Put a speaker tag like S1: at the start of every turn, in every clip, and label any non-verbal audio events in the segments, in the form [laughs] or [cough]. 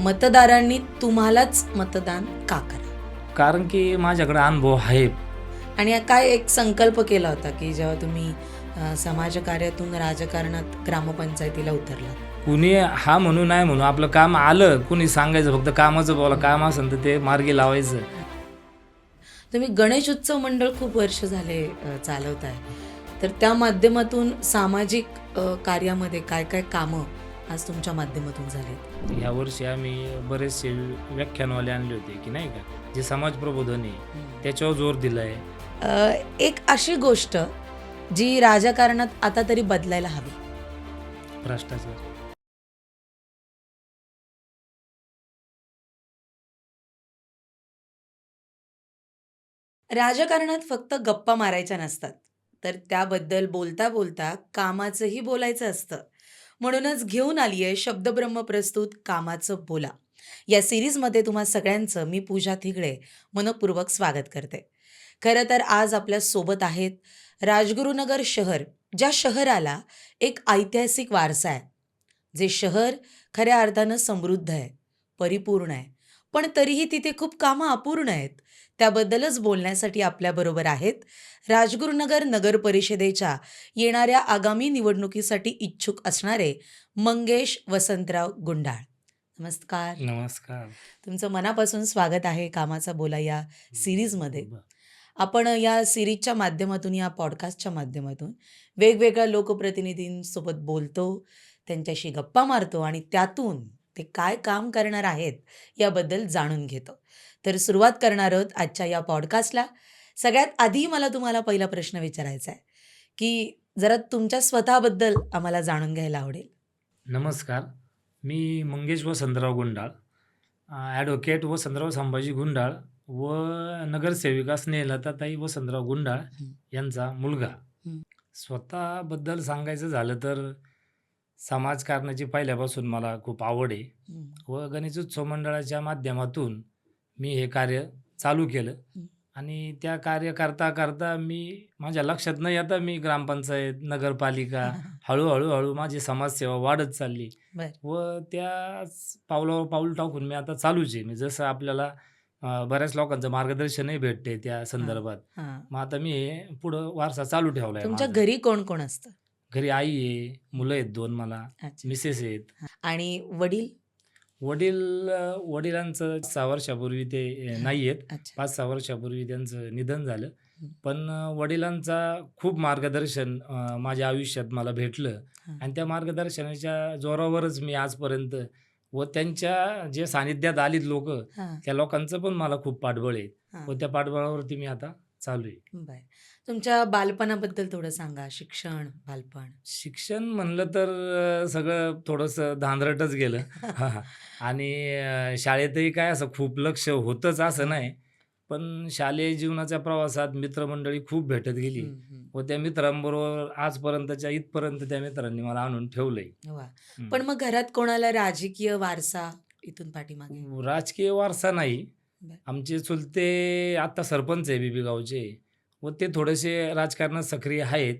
S1: मतदारांनी तुम्हालाच मतदान का करा?
S2: कारण की माझ्याकडे अनुभव आहे.
S1: आणि काय एक संकल्प केला होता की जेव्हा तुम्ही समाजकार्यातून राजकारणात ग्रामपंचायतीला उतरला
S2: कुणी हा म्हणू नाही म्हणू आपलं काम आलं कुणी सांगायचं फक्त कामाचं बोला काम असेल तर ते मार्गी लावायचं.
S1: तुम्ही गणेश उत्सव मंडळ खूप वर्ष झाले चालवत आहे तर त्या माध्यमातून सामाजिक कार्यामध्ये काय काय कामं आज तुमच्या माध्यमातून झाले
S2: या वर्षी आम्ही बरेचसे व्याख्यानवाले आणले होते की नाही का? जे समाज प्रबोधन आहे त्याच्यावर जोर दिलाय.
S1: अ, एक अशी गोष्ट जी राजकारणात आता तरी बदलायला हवी.
S2: भ्रष्टाचार.
S1: राजकारणात फक्त गप्पा मारायच्या नसतात. तर त्याबद्दल बोलता बोलता कामाचंही बोलायचं असतं. म्हणूनच घेऊन आली आहे शब्दब्रह्म प्रस्तुत कामाचं बोला. या सिरीजमध्ये तुम्हा सगळ्यांचं मी पूजा थिगळे मनपूर्वक स्वागत करते. खरं तर आज आपल्यासोबत आहेत राजगुरुनगर शहर ज्या शहराला एक ऐतिहासिक वारसा आहे. जे शहर खऱ्या अर्थानं समृद्ध आहे परिपूर्ण आहे. पण तरीही तिथे खूप कामं अपूर्ण आहेत. त्याबद्दलच बोलण्यासाठी आपल्याबरोबर आहेत. राजगुरुनगर नगर परिषदेच्या येणाऱ्या आगामी निवडणुकीसाठी इच्छुक असणारे मंगेश वसंतराव गुंडाळ. नमस्कार.
S2: नमस्कार.
S1: तुमचं मनापासून स्वागत आहे कामाचा बोला या सिरीजमध्ये. आपण या सिरीजच्या माध्यमातून या पॉडकास्टच्या माध्यमातून वेगवेगळ्या लोकप्रतिनिधींसोबत बोलतो त्यांच्याशी गप्पा मारतो आणि त्यातून ते काय काम करणार आहेत याबद्दल जाणून घेतो. तर सुरुवात करणार आहोत आजच्या या पॉडकास्टला सगळ्यात आधी मला तुम्हाला पहिला प्रश्न विचारायचा आहे की जरा तुमच्या स्वतःबद्दल आम्हाला जाणून घ्यायला आवडेल
S2: नमस्कार मी मंगेश वसंतराव गुंडाळ ॲडव्होकेट वसंतराव संभाजी गुंडाळ व नगरसेविका स्नेहलताताई वसंतराव गुंडाळ. यांचा मुलगा. स्वतःबद्दल सांगायचं झालं तर समाजकारणाची पहिल्यापासून मला खूप आवड आहे व गणेशोत्सव मंडळाच्या माध्यमातून मी हे कार्य चालू केलं. आणि त्या कार्य करता करता मी माझ्या लक्षात न येता मी ग्रामपंचायत नगरपालिका [laughs] हळूहळू हळू माझी समाजसेवा वाढत चालली. व त्या पावलावर पाऊल टाकून मी आता चालूच आहे मी जसं आपल्याला बऱ्याच लोकांचं मार्गदर्शनही भेटते त्या संदर्भात. मग आता मी हे पुढं वारसा चालू ठेवलाय
S1: तुमच्या. घरी कोण कोण असतं
S2: घरी आई आहे मुलं आहेत दोन मला मिसेस आहेत.
S1: आणि वडील
S2: वडील वडिलांचं सहा वर्षापूर्वी ते नाही आहेत
S1: अच्छा.
S2: पाच सहा वर्षापूर्वी त्यांचं निधन झालं. पण वडिलांचा खूप मार्गदर्शन अं, माझ्या आयुष्यात मला भेटलं.
S1: हां.
S2: आणि त्या मार्गदर्शनाच्या जोरावरच मी आजपर्यंत व त्यांच्या जे सानिध्यात आलीत लोक
S1: हां.
S2: त्या लोकांचं पण मला खूप पाठबळ आहे.
S1: हां.
S2: व त्या पाठबळावरती मी आता चालू आहे.
S1: बर. तुमच्या बालपणाबद्दल थोडं सांगा शिक्षण बालपण.
S2: शिक्षण म्हणलं तर सगळं थोडंसं धांदरटच गेलं. आणि शाळेतही काय असं खूप लक्ष होतंच असं नाही. पण शालेय जीवनाच्या प्रवासात मित्रमंडळी खूप भेटत गेली. व त्या मित्रांबरोबर आजपर्यंतच्या इथपर्यंत त्या मित्रांनी मला आणून ठेवलंय.
S1: पण मग घरात कोणाला राजकीय वारसा इथून पाठीमागे?
S2: राजकीय वारसा नाही. आमचे चुलते आता सरपंच आहे बीबी गावचे. व ते थोडेसे राजकारणात सक्रिय आहेत.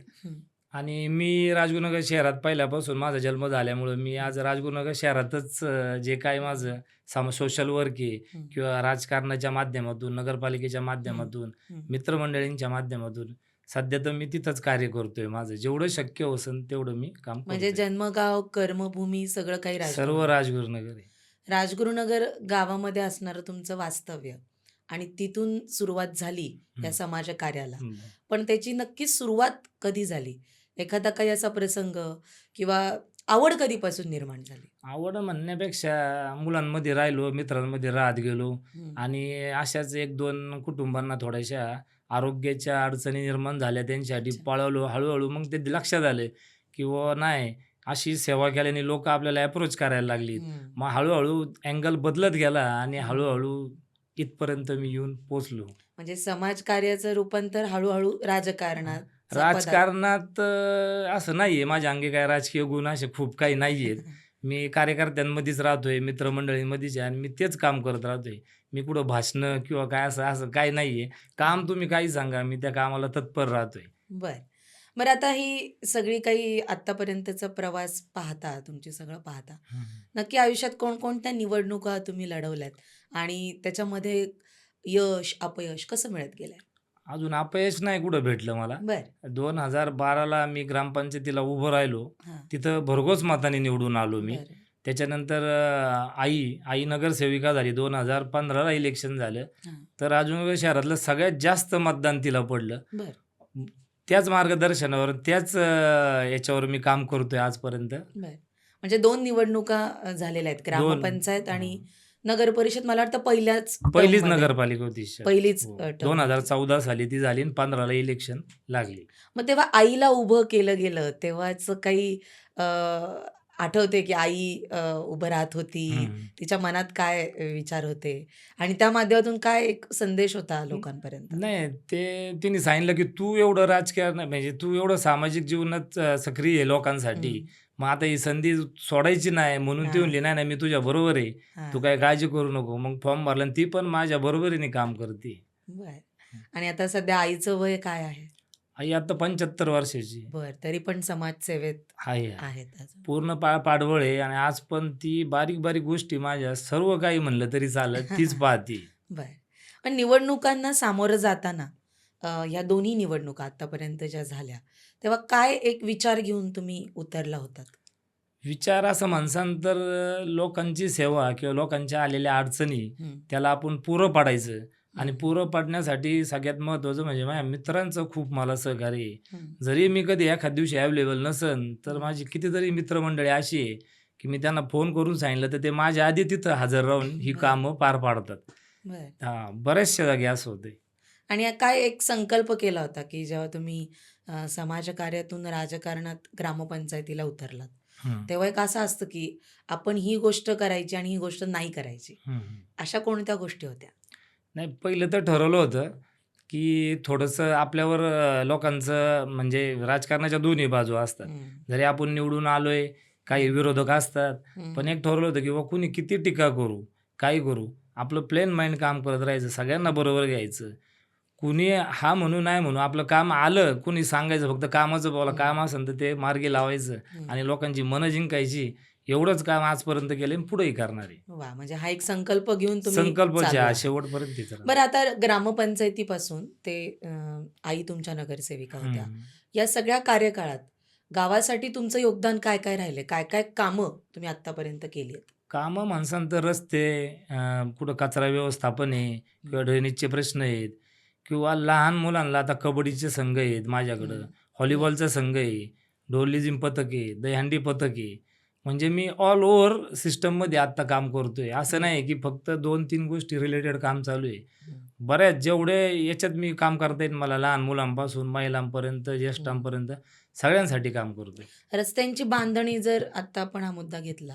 S2: आणि मी राजगुरुनगर शहरात पहिल्यापासून माझा जन्म झाल्यामुळं मी आज राजगुरुनगर शहरातच जे काय माझं सम सोशल वर्क आहे. किंवा राजकारणाच्या माध्यमातून नगरपालिकेच्या माध्यमातून. मित्रमंडळींच्या माध्यमातून सध्या तर मी तिथंच कार्य करतोय माझं जेवढं शक्य होसन तेवढं मी काम
S1: म्हणजे. जन्मगाव कर्मभूमी सगळं काही
S2: सर्व
S1: राजगुरू
S2: राजगुरुनगर आहे
S1: राजगुरुनगर गावामध्ये असणारं तुमचं वास्तव्य आणि तिथून सुरुवात झाली या. समाज कार्याला. पण त्याची नक्कीच सुरुवात कधी झाली एखादा काही असा प्रसंग किंवा आवड कधीपासून निर्माण झाली
S2: आवड म्हणण्यापेक्षा मुलांमध्ये राहिलो मित्रांमध्ये राहत गेलो. आणि अशाच एक दोन कुटुंबांना थोड्याशा आरोग्याच्या अडचणी निर्माण झाल्या त्यांच्यासाठी. पळवलो हळूहळू मग ते लक्षात आलं की व नाही अशी सेवा केल्याने लोक आपल्याला अप्रोच करायला लागली. मग हळूहळू अँगल बदलत गेला आणि हळूहळू इथपर्यंत मी येऊन पोचलो
S1: म्हणजे समाज कार्याचं रूपांतर हळूहळू राजकारणात
S2: राजकारणात असं नाहीये. माझ्या अंगी काय राजकीय गुण असे खूप काही नाहीयेत. [laughs] मी कार्यकर्त्यांमध्येच राहतोय मित्रमंडळीमध्येच आहे आणि मी तेच काम करत राहतोय. मी कुठं भाषणं किंवा काय असं असं काही नाहीये. काम तुम्ही काही सांगा मी त्या कामाला तत्पर राहतोय.
S1: बर. बरं आता ही सगळी काही आत्तापर्यंतचा प्रवास पाहता, तुमची सगळं पाहता. नक्की आयुष्यात कोणकोणत्या निवडणुका तुम्ही लढवल्यात? आणि त्याच्यामध्ये यश, अपयश कसं मिळत गेलंय?
S2: अजून अपयश नाही कुठं भेटलं मला.
S1: बरं.
S2: 2012ला मी ग्रामपंचायतीला उभं राहिलो.
S1: हां.
S2: तिथं भरघोस मताने निवडून आलो मी.
S1: बरं.
S2: त्याच्यानंतर अ, आई, आई नगरसेविका झाली. 2015ला इलेक्शन झालं.
S1: हां.
S2: तर अजून शहरातलं सगळ्यात जास्त मतदान तिला पडलं.
S1: बरं.
S2: त्याच मार्गदर्शनावर, त्याच अ, याच्यावर मी काम करतोय आजपर्यंत.
S1: म्हणजे 2 निवडणुका अ, झालेल्या आहेत.
S2: 2
S1: ग्रामपंचायत आणि. नगर परिषद मला वाटतं पहिल्याच
S2: पहिलीच. नगरपालिका होती.
S1: पहिलीच
S2: हो.
S1: अ, टर्ममध्ये.
S2: 2014 साली ती झाली आणि 15ला इलेक्शन लागली.
S1: मग तेव्हा आईला उभं केलं गेलं, तेव्हाचं काही अ, आठवतंय की आई अ, उभं राहत होती. तिच्या मनात काय विचार होते आणि त्या माध्यमातून काय एक संदेश होता लोकांपर्यंत?
S2: नाही, ते तिने सांगितलं की तू एवढं राजकारण म्हणजे तू एवढं सामाजिक जीवनात अ, सक्रिय आहे लोकांसाठी. मग आता ही संधी सोडायची नाही म्हणून ती. म्हणली, "नाही, नाही, मी तुझ्या बरोबर आहे. तू. काही काळजी करू नको." मग फॉर्म भरला आणि ती पण माझ्या बरोबरीने काम करते.
S1: बरं. आणि आता सध्या आईचं वय काय आहे?
S2: आई आता 75 वर्षाची.
S1: बरं. तरी पण समाजसेवेत
S2: आहे, आहे.
S1: आहेत अजून.
S2: पूर्ण पाडवळ आहे आणि आज पण ती बारीक-बारीक गोष्टी माझ्या सर्व काही म्हणलं तरी चालेल तीच [laughs] पाहते.
S1: बरं. पण निवडणुकांना सामोरं जाताना अ, ह्या दोन्ही निवडणुका आत्तापर्यंत ज्या झाल्या, तेव्हा काय एक विचार घेऊन तुम्ही उतरला होतात?
S2: विचार असं म्हणसान तर अ, लोकांची सेवा किंवा लोकांच्या आलेल्या अडचणी. त्याला आपण पुरं पाडायचं आणि. पुरं पाडण्यासाठी सगळ्यात महत्त्वाचं म्हणजे माझ्या मित्रांचं खूप मला सहकार्य आहे. जरी मी कधी एखाद्या दिवशी अवेलेबल नसेन, तर. माझी कितीतरी मित्रमंडळी अशी आहे की मी त्यांना फोन करून सांगितलं तर ते माझ्या आधी तिथं हजर राहून ही. कामं पार पाडतात. हां, बऱ्याचशा जागी असं होतंय.
S1: आणि काय एक संकल्प केला होता की जेव्हा तुम्ही समाजकार्यातून राजकारणात ग्रामपंचायतीला उतरलात. तेव्हा एक असं असतं की आपण ही गोष्ट करायची आणि ही गोष्ट नाही करायची. अशा कोणत्या गोष्टी होत्या?
S2: नाही, पहिलं तर ठरवलं होतं की थोडंसं आपल्यावर लोकांचं म्हणजे राजकारणाच्या दोन्ही बाजू असतात. जरी आपण निवडून आलोय, काही विरोधक असतात. पण. एक ठरवलं होतं की बाबा कुणी किती टीका करू, काही करू, आपलं प्लेन माइंड काम करत राहायचं, सगळ्यांना बरोबर घ्यायचं. कुणी हां म्हणू, नाही म्हणू, आपलं काम आलं, कुणी सांगायचं फक्त कामाचं बोला. काम असेल तर ते मार्गी लावायचं. आणि लोकांची मनं जिंकायची. एवढंच काम आजपर्यंत आणि पुढेही करणार आहे.
S1: वाह! म्हणजे हा एक संकल्प घेऊन तुम्ही
S2: हा
S1: आहात.
S2: शेवटपर्यंत
S1: बरं. आता ग्रामपंचायतीपासून ते अ, आई तुमच्या नगरसेविका होत्या. या सगळ्या कार्यकाळात गावासाठी तुमचं योगदान काय-काय राहिलंय? काय-काय कामं तुम्ही आत्तापर्यंत केली आहेत?
S2: कामं म्हणसान तर रस्ते, अ, कुठं कचरा व्यवस्थापन आहे किंवा. ड्रेनेजचे प्रश्न आहेत किंवा लहान मुलांना आता कबड्डीचे संघ आहेत माझ्याकडं. व्हॉलीबॉलचा संघ आहे, ढोल-लेझिम पथक आहे, दहीहंडी पथक आहे. म्हणजे मी ऑल ओव्हर सिस्टममध्ये आत्ता काम करतोय. असं. नाही की फक्त 2-3 गोष्टी रिलेटेड काम चालू आहे. बऱ्याच जेवढे याच्यात मी काम करता येईल मला लहान मुलांपासून महिलांपर्यंत. ज्येष्ठांपर्यंत सगळ्यांसाठी काम करतोय.
S1: रस्त्यांची बांधणी जर आत्ता आपण हा मुद्दा घेतला.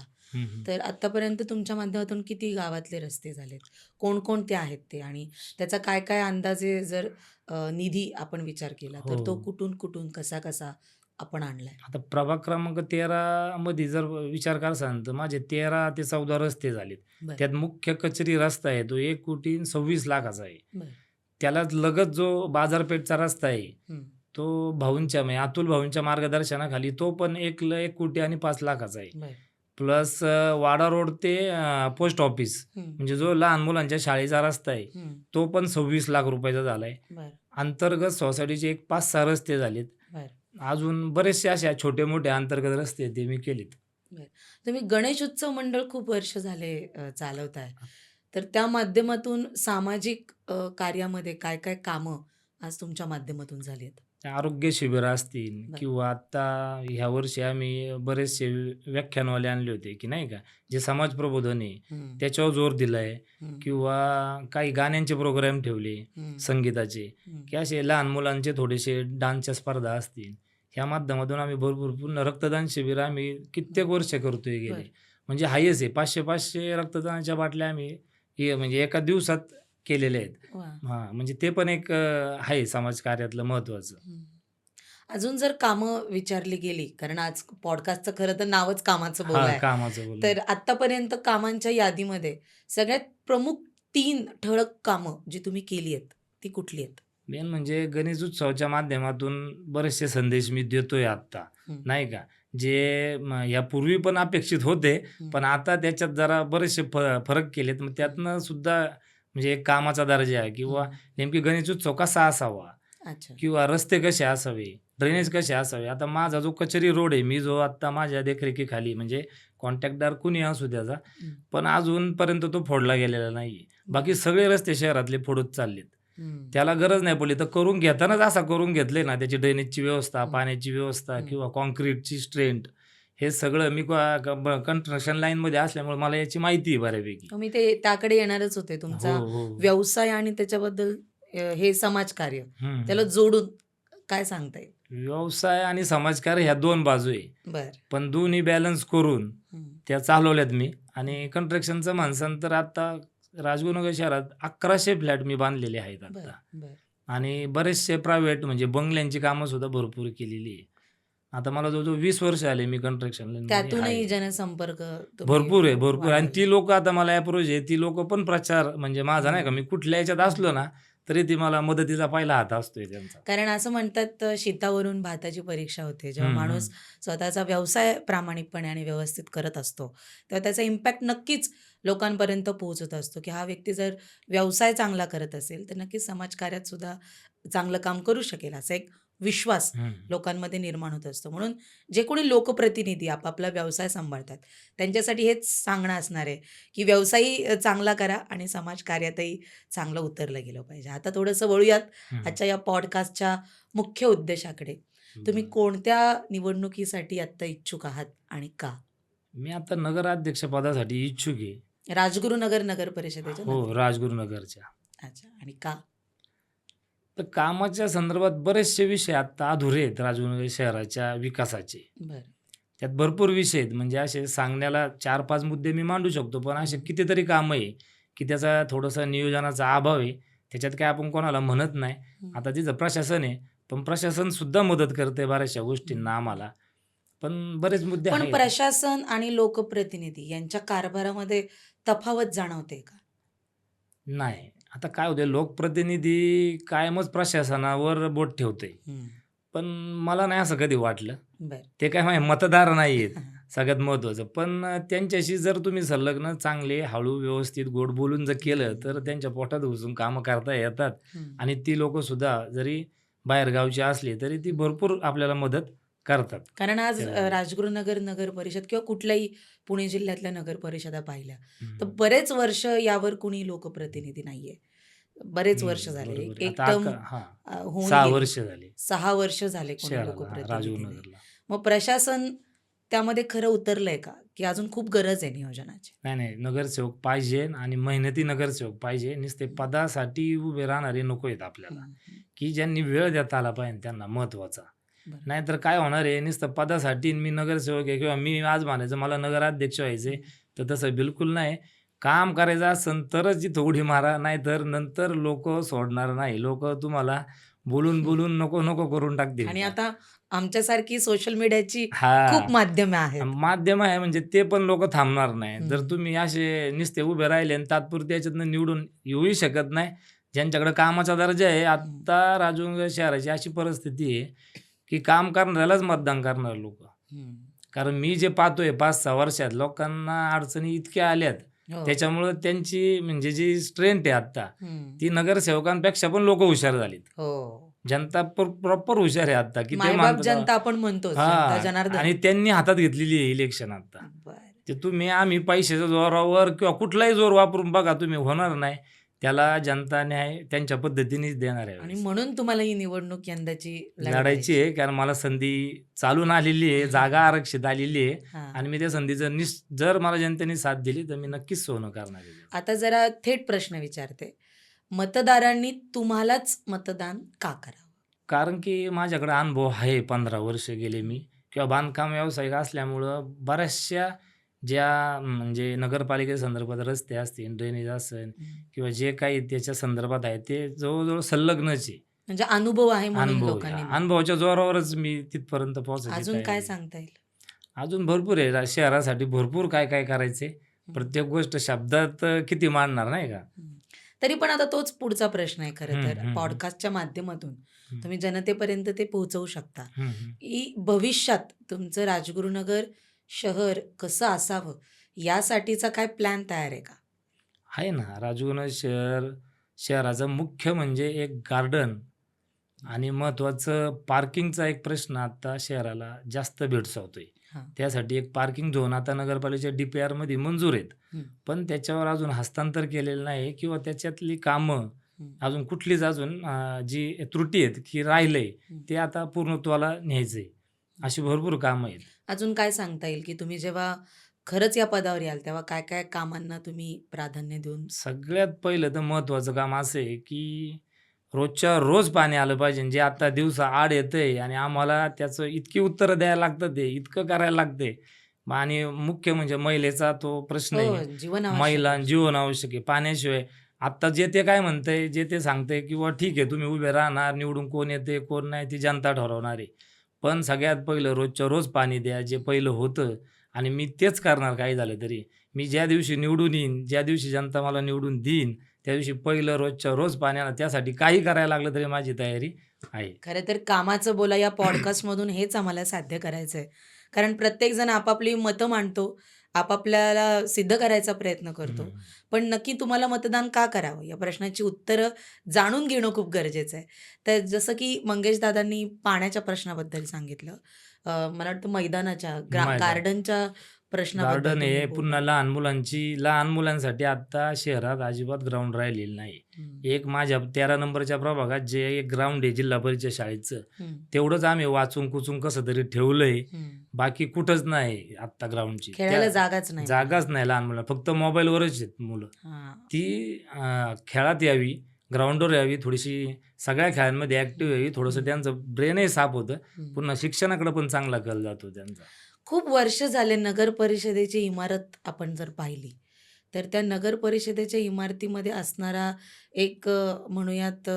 S1: तर आत्तापर्यंत तुमच्या माध्यमातून किती गावातले रस्ते झालेत? कोणकोणते आहेत ते? आणि त्याचा काय-काय अंदाजे जर निधी आपण विचार केला, तर तो
S2: हो.
S1: कुठून-कुठून, कसा-कसा आपण आणलाय?
S2: आता प्रभाग क्रमांक 13 मध्ये जर विचार कराल तर माझे 13 ते 14 रस्ते झालेत. त्यात मुख्य कचेरी रस्ता आहे तो 1,26,00,000 लाखाचा आहे. त्याला लगत जो बाजारपेठचा रस्ता आहे. तो भाऊंच्या म्हणजे अतुल भाऊंच्या मार्गदर्शनाखाली तो पण 1,05,00,000 लाखाचा आहे. प्लस वाडा रोड ते पोस्ट ऑफिस. म्हणजे जो लहान मुलांच्या शाळेचा रस्ता आहे. तो पण 26 लाख रुपयाचा झालाय. अंतर्गत सोसायटीचे एक 5-6 रस्ते झालेत. अजून बरेचसे असे छोटे-मोठे अंतर्गत रस्ते ते मी केलेत.
S1: तुम्ही गणेश उत्सव मंडळ खूप वर्ष झाले अ, चालवताय. तर त्या माध्यमातून सामाजिक कार्यामध्ये काय-काय कामं आज तुमच्या माध्यमातून झाली आहेत?
S2: आरोग्य शिबिरं असतील
S1: बरं.
S2: किंवा आत्ता ह्या वर्षी आम्ही बरेचसे व्याख्यानवाले आणले होते की नाही का, जे समाज प्रबोधन आहे. त्याच्यावर जोर दिलाय. किंवा काही गाण्यांचे प्रोग्राम ठेवले. संगीताचे. की असे लहान मुलांचे थोडेसे डान्सच्या स्पर्धा असतील. ह्या माध्यमातून आम्ही भरपूर पूर्ण रक्तदान शिबिर आम्ही कित्येक. वर्ष करतोय गेले. म्हणजे हायच आहे 500-500 रक्तदानाच्या बाटल्या आम्ही हे म्हणजे एका दिवसात केलेल्या आहेत. हां, म्हणजे ते पण एक आहे समाजकार्यातलं महत्त्वाचं.
S1: हं. अजून जर कामं विचारली गेली, कारण आज पॉडकास्टचं खरं तर नावच कामाचं बोल आहे.
S2: कामाचं.
S1: तर आत्तापर्यंत कामांच्या यादीमध्ये सगळ्यात प्रमुख 3 ठळक कामं जी तुम्ही केली आहेत, ती कुठली आहेत?
S2: मेन म्हणजे गणेश उत्सवाच्या माध्यमातून बरेचसे संदेश मी देतोय आत्ता
S1: हं.
S2: नाही का जे यापूर्वी पण अपेक्षित होते. पण आता त्याच्यात जरा बरेचसे फरक केलेत मग त्यातनं सुद्धा म्हणजे एक कामाचा दर्जा आहे किंवा
S1: हं.
S2: नेमकी गणेश उत्सव कसा असावा. किंवा रस्ते कसे असावे ड्रेनेज कसे असावे आता माझा जो कचेरी रोड आहे मी जो आत्ता माझ्या देखरेखीखाली म्हणजे कॉन्ट्रॅक्टदार कुणी असू त्याचा
S1: हं.
S2: पण अजूनपर्यंत तो फोडला गेलेला नाही बाकी सगळे रस्ते शहरातले फोडत चाललेत
S1: हं.
S2: त्याला गरज नाही पडली तर करून घेतानाच असा करून घेतले ना त्याची ड्रेनेजची व्यवस्था
S1: हं.
S2: पाण्याची व्यवस्था
S1: हं.
S2: किंवा कॉन्क्रीटची स्ट्रेंथ हे सगळं मी कन्स्ट्रक्शन लाईनमध्ये असल्यामुळे मला याची माहिती आहे बऱ्यापैकी.
S1: तुम्ही ते त्याकडे येणारच होते. तुमचा
S2: हो हो
S1: व्यवसाय आणि त्याच्याबद्दल अ, हे समाजकार्य
S2: हम्म.
S1: त्याला जोडून काय सांगता येईल?
S2: व्यवसाय आणि समाजकार्य ह्या दोन बाजू आहे.
S1: बर.
S2: पण दोन्ही बॅलन्स करून
S1: हं.
S2: त्या चालवल्यात मी. आणि कन्स्ट्रक्शनचं म्हणसान तर आता राजगुरुनगर शहरात अकराशे फ्लॅट मी बांधलेले आहेत
S1: बर
S2: आता.
S1: बर
S2: आणि बरेचसे प्रायव्हेट म्हणजे बंगल्यांची कामं सुद्धा भरपूर केलेली आहे. आता मला जवळजवळ वीस वर्ष आले मी कन्स्ट्रक्शन
S1: त्यातूनही जनसंपर्क तुम्ही
S2: भरपूर आहे भरपूर. आणि. ती लोक आता मला अप्रोच आहे ती लोक पण प्रचार म्हणजे माझा नाही का मी कुठल्या याच्यात असलो ना तरी ती मला मदतीचा पहिला हात असतोय त्यांचा.
S1: कारण असं म्हणतात शीतावरून भाताची परीक्षा होते. जेव्हा माणूस स्वतःचा व्यवसाय प्रामाणिकपणे आणि व्यवस्थित करत असतो तेव्हा त्याचा इम्पॅक्ट नक्कीच लोकांपर्यंत पोहोचत असतो की हा व्यक्ती जर व्यवसाय चांगला करत असेल तर नक्कीच समाजकार्यात सुद्धा चांगलं काम करू शकेल असा एक विश्वास. लोकांमध्ये निर्माण होत असतो. म्हणून जे कोणी लोकप्रतिनिधी आपापला व्यवसाय सांभाळतात त्यांच्यासाठी हेच सांगणं असणार आहे की व्यवसायही चांगला करा आणि समाजकार्यातही चांगलं उतरलं गेलं पाहिजे. आता थोडंसं वळूयात. आजच्या या पॉडकास्टच्या मुख्य उद्देशाकडे. तुम्ही. कोणत्या निवडणुकीसाठी आत्ता इच्छुक आहात आणि का?
S2: मी आता नगराध्यक्ष पदासाठी इच्छुक आहे.
S1: राजगुरुनगर नगर परिषदेच्या
S2: हो
S1: नगर-
S2: राजगुरुनगरच्या.
S1: अच्छा आणि का?
S2: तर कामाच्या संदर्भात बरेचसे विषय आता अधुरे आहेत राजगुरुनगर शहराच्या विकासाचे.
S1: बर.
S2: त्यात भरपूर विषय आहेत. म्हणजे असे सांगण्याला चार पाच मुद्दे मी मांडू शकतो. पण असे कितीतरी कामं आहे की त्याचा थोडासा नियोजनाचा अभाव आहे. त्याच्यात काय आपण कोणाला म्हणत नाही. आता तिचं प्रशासन आहे. पण प्रशासन सुद्धा मदत करते बऱ्याचशा गोष्टींना आम्हाला. पण बरेच मुद्दे
S1: पण
S2: आहेत.
S1: प्रशासन आणि लोकप्रतिनिधी यांच्या कारभारामध्ये तफावत जाणवते का?
S2: नाही. आता काय होते लोकप्रतिनिधी कायमच प्रशासनावर बोट ठेवते. पण मला नाही असं कधी वाटलं. ते काय माझे मतदार नाही आहेत सगळ्यात महत्त्वाचं. पण त्यांच्याशी जर तुम्ही संलग्न चांगले हळू व्यवस्थित गोड बोलून जर केलं तर त्यांच्या पोटात घुसून कामं करता येतात. आणि ती लोक सुद्धा जरी बाहेरगावची असली तरी ती भरपूर आपल्याला मदत करतात.
S1: कारण आज अ, राजगुरुनगर नगर परिषद किंवा कुठल्याही पुणे जिल्ह्यातल्या नगर परिषदा पाहिल्या तर. बरेच वर्ष यावर कुणी लोकप्रतिनिधी नाहीये. बरेच वर्ष झाले.
S2: बरोबर.
S1: एक
S2: आता
S1: टर्म
S2: अक्का-
S1: अ, होऊन
S2: सहा. वर्ष झाली.
S1: सहा वर्ष झाले कोणी लोकप्रतिनिधी मग प्रशासन त्यामध्ये खरं उतरलंय का? की अजून खूप गरज आहे नियोजनाची.
S2: नाही नाही. नगरसेवक पाहिजे आणि मेहनती नगरसेवक पाहिजे. नुसते पदासाठी उभे राहणारे नको आहेत आपल्याला. की ज्यांनी वेळ देता आला पाहिजे त्यांना
S1: महत्त्वाचा.
S2: नाहीतर काय होणार आहे नुसतं पदासाठी मी नगरसेवक आहे किंवा मी आज म्हणायचं मला नगराध्यक्ष व्हायचे तर तसं बिलकुल नाही. काम करायचं असेल तरच तिथं उडी मारा नाहीतर नंतर लोक सोडणार नाही. लोक तुम्हाला बोलून [laughs] बोलून नको नको करून टाकतील.
S1: आणि आता आमच्यासारखी सोशल मीडियाची
S2: हा.
S1: खूप माध्यमे आहेत.
S2: माध्यम आहे म्हणजे ते पण लोक थांबणार नाही. जर. तुम्ही असे नुसते उभे राहिले आणि तात्पुरते याच्यातनं निवडून येऊही शकत नाही ज्यांच्याकडे कामाचा दर्जा आहे आता राजूर शहराची अशी परिस्थिती आहे की काम करणाऱ्यालाच मतदान करणार लोक. कारण मी जे पाहतोय पाच सहा वर्षात लोकांना अडचणी इतक्या आल्यात
S1: हो.
S2: त्याच्यामुळं त्यांची म्हणजे जी स्ट्रेंथ आहे आता. ती नगरसेवकांपेक्षा पण लोक हुशार झालीत
S1: हो
S2: जनता प्रॉपर हुशार आहे आता की ते
S1: जनता आपण म्हणतो
S2: आणि त्यांनी हातात घेतलेली आहे इलेक्शन आता. ते तुम्ही आम्ही पैशाच्या जोरावर किंवा कुठलाही जोर वापरून बघा तुम्ही होणार नाही त्याला जनता न्याय त्यांच्या पद्धतीनेच देणार
S1: आणि
S2: आहे
S1: म्हणून तुम्हाला ही निवडणूक यंदाची
S2: लढायची. आहे कारण मला संधी चालून आलेली आहे जागा आरक्षित आलेली आहे. आणि मी त्या संधीचं निस जर मला जनतेने साथ दिली तर मी नक्कीच सोनं करणार आहे.
S1: आता जरा थेट प्रश्न विचारते. मतदारांनी तुम्हालाच मतदान का करावं?
S2: कारण की माझ्याकडे अनुभव आहे पंधरा वर्ष गेले मी. किंवा बांधकाम व्यावसायिक असल्यामुळं बऱ्याचशा ज्या म्हणजे नगरपालिके संदर्भात रस्ते असतील ड्रेनेज असेल किंवा जे काही त्याच्या संदर्भात आहे ते जवळजवळ संलग्नच आहे
S1: म्हणजे अनुभव आहे म्हणून
S2: अनुभव
S1: लोकांनी.
S2: अनुभवाच्या जोरावरच मी तिथपर्यंत पोहोचायची
S1: अजून काय. सांगता येईल
S2: अजून भरपूर आहे रा- शहरासाठी भरपूर काय काय करायचे प्रत्येक गोष्ट शब्दात किती मांडणार नाही का.
S1: तरी पण आता तोच पुढचा प्रश्न आहे खरं तर. पॉडकास्टच्या माध्यमातून. तुम्ही जनतेपर्यंत ते पोहोचवू शकता. की भविष्यात तुमचं राजगुरुनगर शहर कसं असावं यासाठीचा काय प्लॅन तयार आहे का
S2: आहे ना राजगुरू शहर शहराचं मुख्य म्हणजे एक गार्डन आणि महत्त्वाचं पार्किंगचा एक प्रश्न आता शहराला जास्त भेडसावतोय
S1: हां.
S2: त्यासाठी एक पार्किंग झोन आता नगरपालिकेच्या डी पी आरमध्ये मंजूर आहेत
S1: हं.
S2: पण त्याच्यावर अजून हस्तांतर केलेलं नाही किंवा त्याच्यातली कामं
S1: हं.
S2: अजून कुठलीच अजून अं, जी त्रुटी आहेत की राहिलंय
S1: हं.
S2: ते आता पूर्णत्वाला न्यायचंय अशी भरपूर कामं आहेत.
S1: अजून काय सांगता येईल की तुम्ही जेव्हा खरंच या पदावर याल तेव्हा काय काय कामांना तुम्ही प्राधान्य देऊन?
S2: सगळ्यात पहिलं तर महत्त्वाचं काम असं आहे की रोजच्या रोज पाणी आलं पाहिजे जे आता दिवसा आड येतंय आणि आम्हाला त्याचं इतकी उत्तरं द्यायला लागतं ते इतकं करायला लागते. आणि मुख्य म्हणजे महिलेचा तो प्रश्न
S1: हो
S2: आहे
S1: आवश्यक
S2: महिला
S1: आहे.
S2: जीवन आवश्यक आहे. पाण्याशिवाय आत्ता जे ते काय म्हणतंय जे ते सांगतंय किंवा ठीक आहे तुम्ही उभे राहणार निवडून कोण येते कोण नाही ती जनता ठरवणार आहे. पण सगळ्यात पहिलं रोजच्या रोज पाणी द्या जे पहिलं होतं. आणि मी तेच करणार काही झालं तरी. मी ज्या दिवशी निवडून येईन ज्या दिवशी जनता मला निवडून देईन त्या दिवशी पहिलं रोजच्या रोज पाण्याला त्यासाठी काही करायला लागलं तरी माझी तयारी आहे.
S1: खरं तर कामाचं बोला या पॉडकास्टमधून हेच आम्हाला साध्य करायचं आहे कारण प्रत्येकजण आपापली मतं मांडतो. आपापल्याला सिद्ध करायचा प्रयत्न करतो. पण नक्की तुम्हाला मतदान का करावं या प्रश्नाची उत्तरं जाणून घेणं खूप गरजेचं आहे तर जसं की मंगेश दादांनी पाण्याच्या प्रश्नाबद्दल सांगितलं मला वाटतं मैदानाच्या ग्रा. गार्डनच्या प्रश्नाबद्दल
S2: गार्डन
S1: बोलला.
S2: पुन्हा लहान मुलांची लहान मुलांसाठी आता शहरात अजिबात ग्राउंड राहिलेलं नाही. एक माझ्या तेरा नंबरच्या प्रभागात जे एक ग्राउंड आहे जिल्हा परिषद शाळेचं तेवढंच आम्ही वाचून कुचून कसं तरी ठेवलंय. बाकी कुठंच नाही आत्ता ग्राउंडची
S1: जागाच नाही.
S2: जागाच नाही लहान मुलं फक्त मोबाईलवरच आहेत मुलं.
S1: हां.
S2: ती खेळात यावी ग्राउंडवर यावी थोडीशी सगळ्या खेळांमध्ये ॲक्टिव्ह यावी थोडंसं त्यांचं ब्रेनही साफ होतं. पुन्हा शिक्षणाकडे पण चांगला कल जातो त्यांचा.
S1: खूप वर्ष झाले नगर परिषदेची इमारत आपण जर पाहिली तर त्या नगर परिषदेच्या इमारतीमध्ये असणारा एक म्हणूयात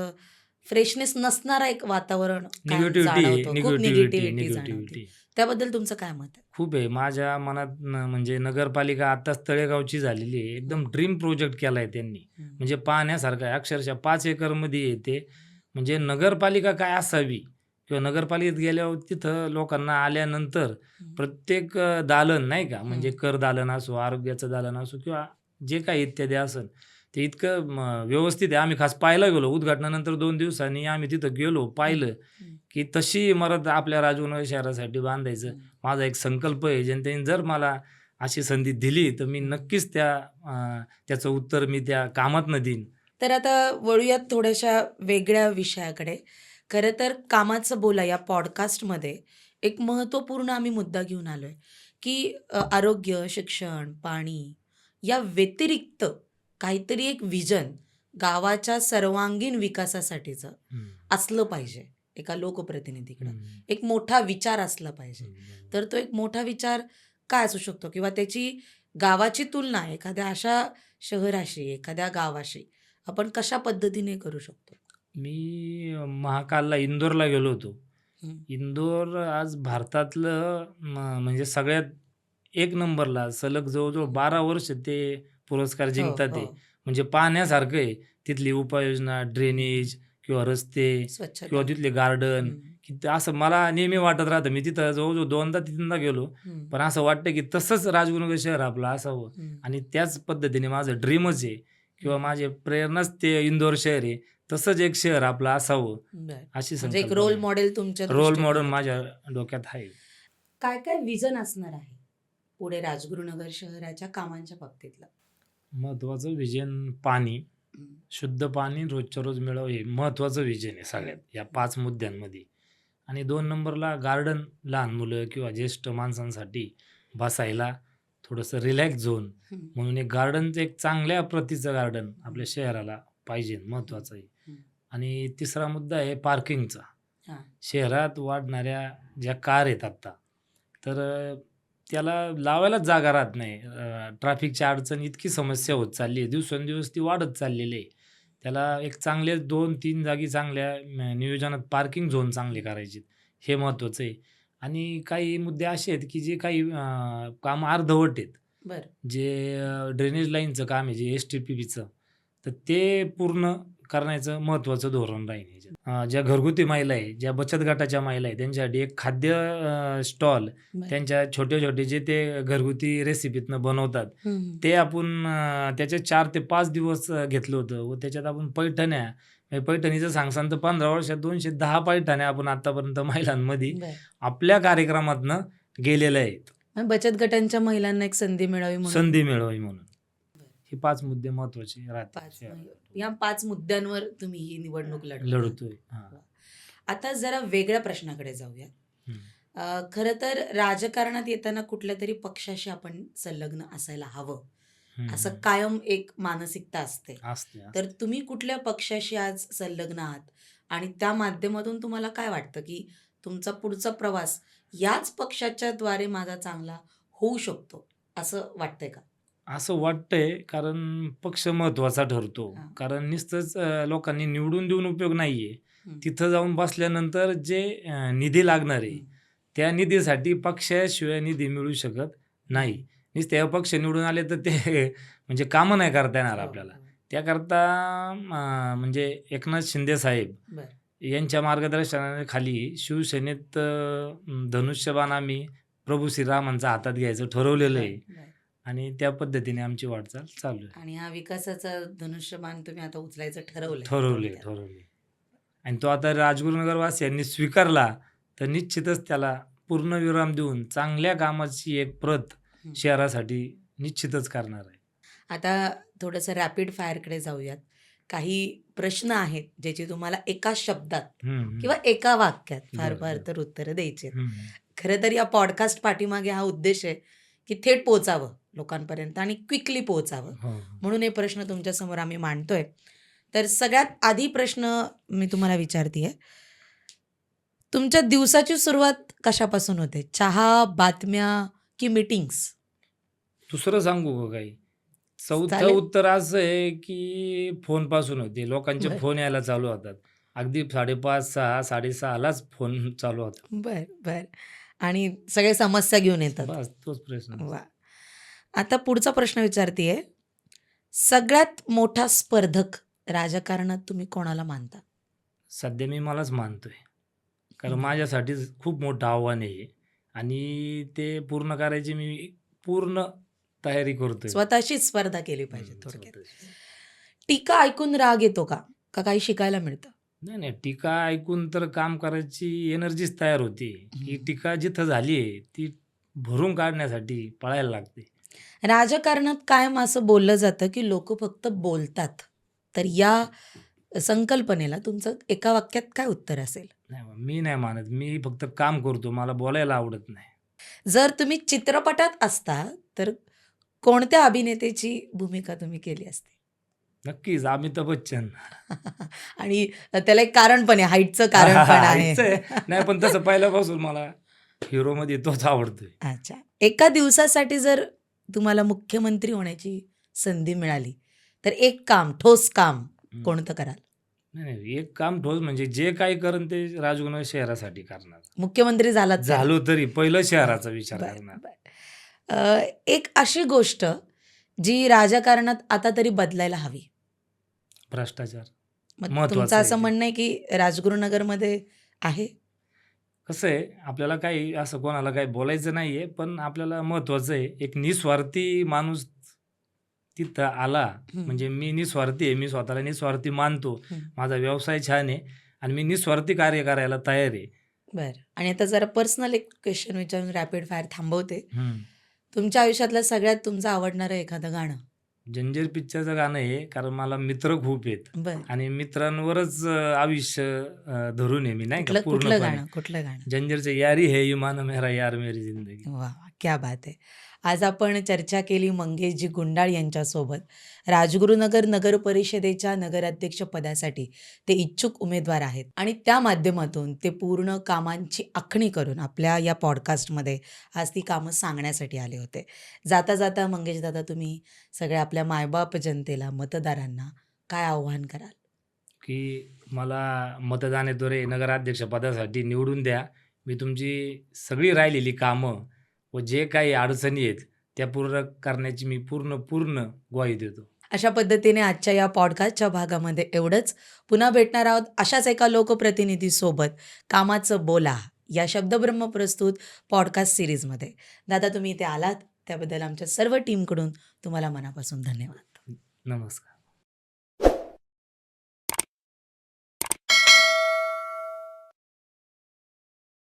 S1: फ्रेशनेस नसणारा एक वातावरण. खूप
S2: निगेटिव्हिटी
S1: त्याबद्दल तुमचं काय मत आहे?
S2: खूप आहे. माझ्या मनात म्हणजे नगरपालिका आत्ताच तळेगावची झालेली आहे. एकदम ड्रीम प्रोजेक्ट केला आहे त्यांनी. म्हणजे पाहण्यासारखं आहे. अक्षरशः पाच एकरमध्ये येते. म्हणजे नगरपालिका काय असावी? किंवा नगरपालिकेत गेल्यावर तिथं लोकांना आल्यानंतर. प्रत्येक दालन नाही का म्हणजे. कर दालन असो आरोग्याचं दालन असो किंवा जे काही इत्यादी असेल ते इतकं व्यवस्थित आहे आम्ही खास पाहायला गेलो उद्घाटनानंतर दोन दिवसांनी आम्ही तिथं गेलो पाहिलं. की तशी इमारत आपल्या राजूनगर शहरासाठी बांधायचं. माझा एक संकल्प आहे जनतेने जर मला अशी संधी दिली तर मी नक्कीच त्या त्याचं उत्तर मी त्या कामातनं देईन
S1: तर आता वळूयात थोड्याशा वेगळ्या विषयाकडे खरं तर कामाचं बोला या पॉडकास्टमध्ये एक महत्त्वपूर्ण आम्ही मुद्दा घेऊन आलो आहे की अ, आरोग्य शिक्षण पाणी या व्यतिरिक्त काहीतरी एक विजन गावाच्या सर्वांगीण विकासासाठीचं. असलं पाहिजे एका लोकप्रतिनिधीकडं. एक मोठा विचार असला पाहिजे. तर तो एक मोठा विचार काय असू शकतो किंवा त्याची गावाची तुलना एखाद्या अशा शहराशी एखाद्या गावाशी आपण कशा पद्धतीने करू शकतो
S2: मी महाकालला इंदोरला गेलो होतो. इंदोर आज भारतातलं म- म्हणजे सगळ्यात एक नंबरला सलग जवळजवळ बारा वर्ष ते पुरस्कार जिंकतात
S1: हो,
S2: ते.
S1: हो.
S2: म्हणजे पाहण्यासारखं आहे. तिथली उपाययोजना ड्रेनेज किंवा रस्ते
S1: स्वच्छता.
S2: किंवा तिथले गार्डन
S1: हम्म,
S2: की ते असं मला नेहमी वाटत राहतं. मी तिथं जवळजवळ दोनदा तीनदा गेलो. पण असं वाटतं की तसंच राजगुरुनगर शहर आपलं असावं. आणि त्याच पद्धतीने माझं ड्रीमच आहे. किंवा माझे प्रेरणाच ते इंदोर शहर आहे. तसंच एक शहर आपलं असावं. अशी
S1: म्हणजे एक रोल. मॉडेल तुमच्या
S2: रोल. मॉडेल माझ्या डोक्यात आहे
S1: काय काय विजन असणार आहे पुढे राजगुरुनगर शहराच्या कामांच्या बाबतीतलं
S2: महत्वाचं विजन पाणी शुद्ध पाणी रोजच्या रोज मिळावं हे महत्वाचं विजन आहे सगळ्यात या पाच मुद्द्यांमध्ये आणि दोन नंबरला गार्डन लहान मुलं किंवा ज्येष्ठ माणसांसाठी बसायला थोडंसं रिलॅक्स झोन म्हणून एक गार्डनचं एक चांगल्या प्रतीचं गार्डन आपल्या शहराला पाहिजे महत्वाचं आहे. आणि तिसरा मुद्दा आहे पार्किंगचा. शहरात वाढणाऱ्या ज्या कार आहेत आत्ता तर त्याला लावायलाच जागा राहत नाही. ट्रॅफिकची अडचण इतकी समस्या होत चालली आहे. दिवसेंदिवस ती वाढत चाललेली आहे. त्याला एक चांगले दोन तीन जागी चांगल्या नियोजनात पार्किंग झोन चांगले करायचे हे महत्त्वाचं आहे. आणि काही मुद्दे असे आहेत की जे काही कामं अर्धवट आहेत.
S1: बरं.
S2: जे ड्रेनेज लाईनचं काम आहे जे एस टी पी बीचं तर ते पूर्ण करण्याचं महत्त्वाचं धोरण राहील ज्या घरगुती महिला आहे, ज्या बचत गटाच्या महिला आहे, त्यांच्यासाठी एक खाद्य स्टॉल. त्यांच्या छोटे-छोटे जे ते घरगुती रेसिपीतनं बनवतात. ते आपण त्याचे 4 ते 5 दिवस घेतलं होतं व त्याच्यात आपण पैठण्या पैठणीचं सांगसान तर 15 वर्षात 210 पैठण्या आपण आतापर्यंत महिलांमध्ये. आपल्या कार्यक्रमातनं गेलेल्या आहेत.
S1: बचत गटांच्या महिलांना एक संधी मिळावी
S2: संधी मिळवावी म्हणून. हे 5 मुद्दे महत्त्वाचे राहतात.
S1: पाच या पाच मुद्द्यांवर तुम्ही ही निवडणूक लढवता.
S2: लढतोय. हां.
S1: आता जरा वेगळ्या प्रश्नाकडे जाऊया. अ, खरं तर राजकारणात येताना कुठल्या तरी पक्षाशी आपण संलग्न असायला हवं असं. कायम एक मानसिकता असते
S2: असते, असते.
S1: तर तुम्ही कुठल्या पक्षाशी आज संलग्न आहात आणि त्या माध्यमातून तुम्हाला काय वाटतं की तुमचा पुढचा प्रवास याच पक्षाच्या द्वारे माझा चांगला होऊ शकतो असं वाटतंय का
S2: असं वाटतंय कारण पक्ष महत्त्वाचा ठरतो.
S1: हां.
S2: कारण नुसतंच अ, लोकांनी निवडून देऊन उपयोग नाहीये. तिथं जाऊन बसल्यानंतर जे अ, निधी लागणार आहे. त्या निधीसाठी पक्षाशिवाय निधी मिळू शकत नाही. नुसते पक्ष निवडून आले तर ते [laughs] म्हणजे कामं नाही करता येणार
S1: हो,
S2: आपल्याला.
S1: हो.
S2: त्याकरता अ, म्हणजे एकनाथ शिंदे साहेब
S1: बरं.
S2: यांच्या मार्गदर्शनाखाली शिवसेनेत अ, धनुष्यबाण आम्ही प्रभू श्रीरामांचा हातात घ्यायचं ठरवलेलं आहे.
S1: बरं.
S2: आणि त्या पद्धतीने आमची वाटचाल चालू आहे.
S1: आणि हा विकासाचा धनुष्यबाण तुम्ही आता उचलायचं
S2: ठरवले,
S1: थोडक्यात.
S2: ठरवले. आणि तो आता राजगुरुनगरवासियांनी स्वीकारला तर निश्चितच त्याला पूर्णविराम देऊन चांगल्या कामाची एक प्रत. शहरासाठी निश्चितच करणार आहे.
S1: आता थोडंसं रॅपिड फायरकडे जाऊयात काही प्रश्न आहेत ज्याची तुम्हाला एका शब्दात. किंवा एका वाक्यात फार फार. तर उत्तरं द्यायची. खरं तर या पॉडकास्ट पाठीमागे हा उद्देश आहे की थेट पोहोचावं लोकांपर्यंत आणि क्विकली पोहोचावं. म्हणून हे प्रश्न तुमच्यासमोर आम्ही मांडतोय तर सगळ्यात आधी प्रश्न मी तुम्हाला विचारते तुमच्या दिवसाची सुरुवात कशापासून होते चहा बातम्या की मीटिंग्स
S2: दुसरं सांगू का काही? चौथं. उत्तर असं आहे की फोनपासून होते. लोकांचे. फोन यायला चालू होतात. अगदी 5:30, 6, 6:30लाच फोन चालू होतात.
S1: बर बर आणि सगळे समस्या घेऊन येतात
S2: तोच प्रश्न.
S1: वा आता पुढचा प्रश्न विचारतीये सगळ्यात मोठा स्पर्धक राजकारणात तुम्ही कोणाला मानता
S2: सध्या मी मलाच मानतोय. कारण. माझ्यासाठी खूप मोठं आव्हान आहे हे आणि ते पूर्ण करायची मी पूर्ण तयारी करतोय.
S1: स्वतःशी स्पर्धा केली पाहिजे थोडक्यात
S2: स्वतःची.
S1: टीका ऐकून राग येतो का का काही शिकायला मिळतं
S2: नाही, नाही. टीका ऐकून तर काम करायची एनर्जीच तयार होते. हं. टीका जिथं झाली आहे, ती भरून काढण्यासाठी पळायला लागते.
S1: राजकारणात कायम असं बोललं जातं की लोक फक्त बोलतात तर या संकल्पनेला तुमचं एका वाक्यात काय उत्तर असेल
S2: नाही, मी नाही मानत. मी फक्त काम करतो. मला बोलायला आवडत नाही.
S1: जर तुम्ही चित्रपटात असता तर कोणत्या अभिनेत्याची भूमिका तुम्ही केली असती
S2: नक्कीच अमिताभ बच्चन. [laughs]
S1: आणि त्याला एक कारण पण आहे हाईटचं कारण पण [laughs] आहे.
S2: नाही पण तसं पहिल्यापासून मला हिरोमध्ये तोच आवडतोय.
S1: अच्छा एका दिवसासाठी जर तुम्हाला मुख्यमंत्री होण्याची संधी मिळाली तर एक काम ठोस काम. कोणतं कराल
S2: नाही, नाही. एक काम ठोस म्हणजे जे काही करेन ते राजगुरू शहरासाठी करणार.
S1: मुख्यमंत्री तरी?
S2: झालो तरी पहिलं शहराचा विचार करणार.
S1: एक अशी गोष्ट जी राजकारणात आता तरी बदलायला हवी
S2: भ्रष्टाचार.
S1: तुमचं असं. म्हणणं आहे की राजगुरुनगरमध्ये आहे
S2: कसं आहे आपल्याला काही असं कोणाला काही बोलायचं नाहीये पण आपल्याला महत्वाचं आहे एक निस्वार्थी माणूस तिथं आला. म्हणजे मी निस्वार्थी आहे. मी स्वतःला निस्वार्थी मानतो. माझा व्यवसाय छान आहे आणि मी निस्वार्थी कार्य करायला तयार आहे.
S1: बरं आणि आता जरा पर्सनल एक क्वेश्चन विचारून रॅपिड फायर थांबवते. तुमच्या आयुष्यातलं सगळ्यात तुमचं आवडणारं एखादं गाणं
S2: जंजीर पिक्चरचं गाणं आहे कारण मला मित्र खूप आहेत.
S1: बरं.
S2: आणि मित्रांवरच अ, आयुष्य अ, धरून आहे मी नाही का?
S1: कुठलं कुठलं
S2: पूर्णपणे.
S1: गाणं? कुठलं गाणं?
S2: जंजीरचं यारी है इमान मेरा यार मेरी जिंदगी.
S1: वा वा, क्या बात आहे. आज आपण चर्चा केली मंगेशजी गुंडाळ यांच्यासोबत. राजगुरुनगर नगर परिषदेच्या नगराध्यक्ष पदासाठी ते इच्छुक उमेदवार आहेत. आणि त्या माध्यमातून ते पूर्ण कामांची आखणी करून आपल्या या पॉडकास्टमध्ये आज ती कामं सांगण्यासाठी आले होते. जाता जाता मंगेश दादा तुम्ही सगळ्या आपल्या मायबाप जनतेला मतदारांना काय आव्हान कराल?
S2: की मला मतदानाद्वारे नगराध्यक्ष पदासाठी निवडून द्या. मी तुमची सगळी राहिलेली कामं व जे काही अडचणी आहेत त्या पूर्ण करण्याची मी पूर्ण पूर्ण ग्वाही देतो.
S1: अशा पद्धतीने आजच्या या पॉडकास्टच्या भागामध्ये एवढंच. पुन्हा भेटणार आहोत अशाच एका लोकप्रतिनिधीसोबत कामाचं बोला या शब्दब्रह्म प्रस्तुत पॉडकास्ट सिरीजमध्ये दादा तुम्ही इथे आलात त्याबद्दल आमच्या सर्व टीमकडून तुम्हाला मनापासून धन्यवाद.
S2: नमस्कार.